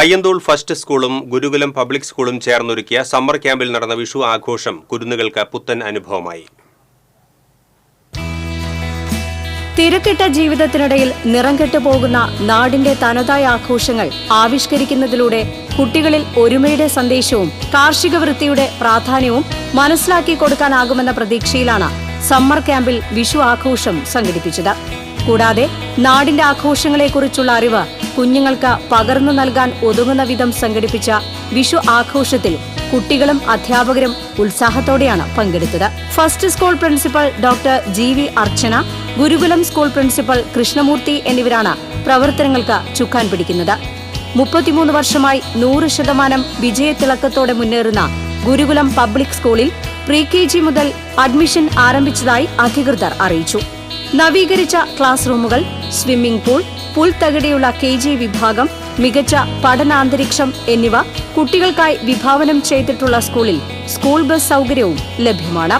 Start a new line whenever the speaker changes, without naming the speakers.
Ayyanthole first സ്കൂളും ഗുരുകുലം public സ്കൂളും ചേർന്നൊരുക്കിയ summer ക്യാമ്പിൽ നടന്ന വിഷു ആഘോഷം കുരുന്നുകൾക്ക് പുത്തൻ അനുഭവമായി.
തിരക്കിട്ട ജീവിതത്തിനിടയിൽ നിറം കെട്ടുപോകുന്ന നാടിന്റെ തനതായ ആഘോഷങ്ങൾ ആവിഷ്കരിക്കുന്നതിലൂടെ കുട്ടികളിൽ ഒരുമയുടെ സന്ദേശവും കാർഷിക വൃത്തിയുടെ പ്രാധാന്യവും മനസ്സിലാക്കി കൊടുക്കാനാകുമെന്ന പ്രതീക്ഷയിലാണ് സമ്മർ ക്യാമ്പിൽ വിഷു ആഘോഷം സംഘടിപ്പിച്ചത്. കൂടാതെ നാടിന്റെ ആഘോഷങ്ങളെക്കുറിച്ചുള്ള അറിവ് കുഞ്ഞുങ്ങൾക്ക് പകർന്നു നൽകാൻ ഒതുങ്ങുന്ന വിധം സംഘടിപ്പിച്ച വിഷു ആഘോഷത്തിൽ കുട്ടികളും അധ്യാപകരും ഉത്സാഹത്തോടെയാണ് പങ്കെടുത്തത്. First school principal doctor G V Archana Gurukulam school principal Krishnamurthy എന്നിവരാണ് പ്രവർത്തനങ്ങൾക്ക് ചുക്കാൻ പിടിക്കുന്നത്. മുപ്പത്തിമൂന്ന് വർഷമായി നൂറ് ശതമാനം വിജയത്തിളക്കത്തോടെ മുന്നേറുന്ന ഗുരുകുലം പബ്ലിക് സ്കൂളിൽ പ്രീ കെ ജി മുതൽ അഡ്മിഷൻ ആരംഭിച്ചതായി അധികൃതർ അറിയിച്ചു. നവീകരിച്ച ക്ലാസ് റൂമുകൾ സ്വിമ്മിംഗ് പൂൾ പുൽത്തകിടിയുള്ള കെ ജി വിഭാഗം മികച്ച പഠനാന്തരീക്ഷം എന്നിവ കുട്ടികൾക്കായി വിഭാവനം ചെയ്തിട്ടുള്ള സ്കൂളിൽ സ്കൂൾ ബസ് സൗകര്യവും ലഭ്യമാണ്.